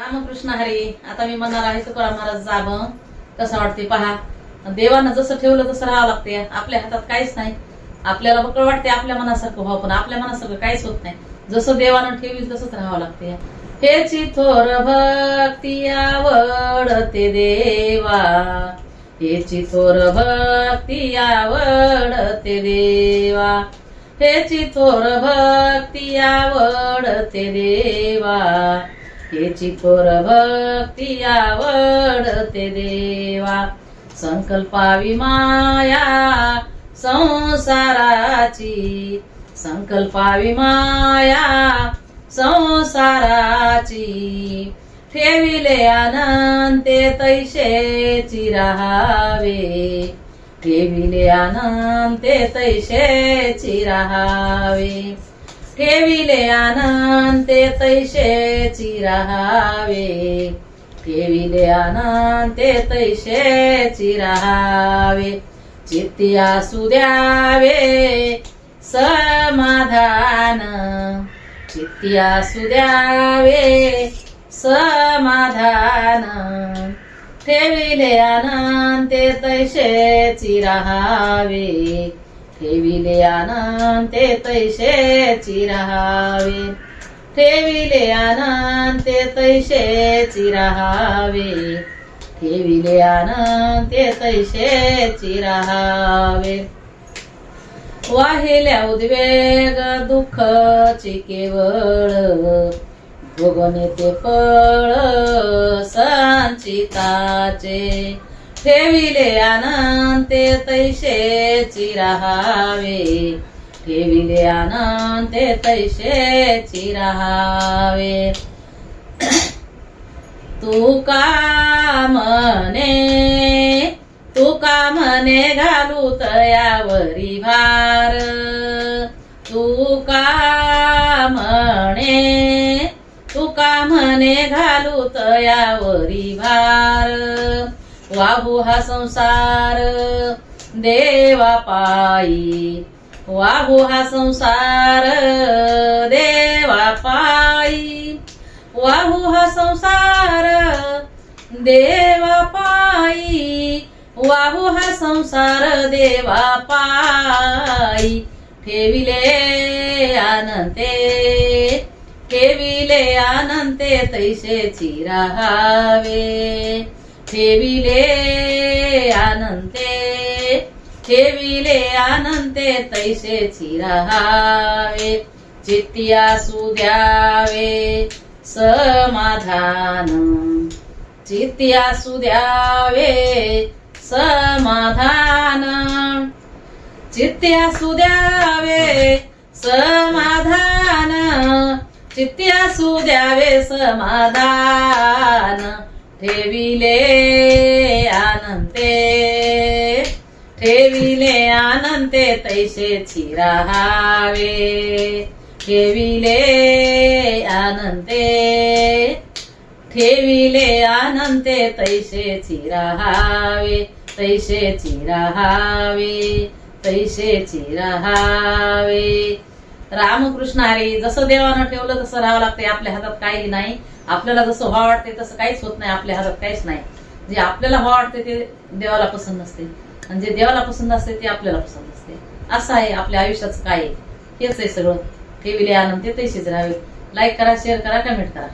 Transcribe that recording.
रामकृष्ण हरी आता मी म्हणणार आहे तुकाराम महाराज जाब. कसं वाटते पहा. देवानं जसं ठेवलं तसं राहावं लागते आपल्या हातात काहीच नाही. आपल्याला बकळ वाटते आपल्या मनासारखं भाव पण आपल्या मनासारखं काहीच होत नाही. जसं देवानं ठेवी तसंच राहावं लागते हेची थोर भक्ती आवडते देवा. हेची थोर भक्ती आवडते देवा. हेची थोर भक्ती आवडते देवा. याची थोर भक्ती आवडते देवा. संकल्पावी माया संसाराची. संकल्पावी माया संसाराची. ठेविले अनंते तैशेची राहावे ठेविले अनंते तैशेची राहावे ठेविले अनंते तैशेची राहावे ठेविले अनंते तैशेची राहावे चित्ती असू द्यावे समाधान. चित्ती असू द्यावे समाधान. ठेविले अनंते तैशेची राहावे ठेविले अनंते तैसे राहावे ठेविले अनंते तैसे राहावे ठेविले अनंते तैसे राहावे वाहिल्या उद्वेग दुःखची केवळ. भोगणे ते फळ संचिताचे ठेविले अनंते तैसे राहावे ठेविले अनंते तैसे राहावे तू का म्हणे तू का म्हणे घालू तयावरी भार? तू का म्हणे तू का म्हणे घालू तयावरी भार? वाहू हा संसार देवा पायी. वाहू हा संसार देवा पायी. वाहू हा संसार देवा पायी. वाहू हा संसार देवा पायी. ठेविले अनंते ठेविले अनंते तैसे राहावे ठेविले आनंदे ठेविले आनंदे तैसेची राहावे चित्ती असू द्यावे समाधान. चित्ती असू द्यावे समाधान. चित्ती असू द्यावे समाधान. चित्ती असू द्यावे समाधान. ठेविले आनंते ठेविले आनंते तैसे राहावे ठेविले आनंते ठेविले अनंते तैसे राहावे तैसे राहावे तैसे राहावे रामकृष्ण हरी जसं देवानं ठेवलं तसं राहावं लागतंय आपल्या हातात काही नाही. आपल्याला जसं व्हावं वाटते तसं काहीच होत नाही. आपल्या हातात काहीच नाही. जे आपल्याला व्हावं वाटते ते देवाला पसंत नसते. आणि जे देवाला पसंत असते ते आपल्याला पसंत असते असं आहे आपल्या आयुष्याचं काय आहे. हेच आहे सगळं. ठेविले आनंद ते तैसेच राहावे. लाईक करा शेअर करा कमेंट करा.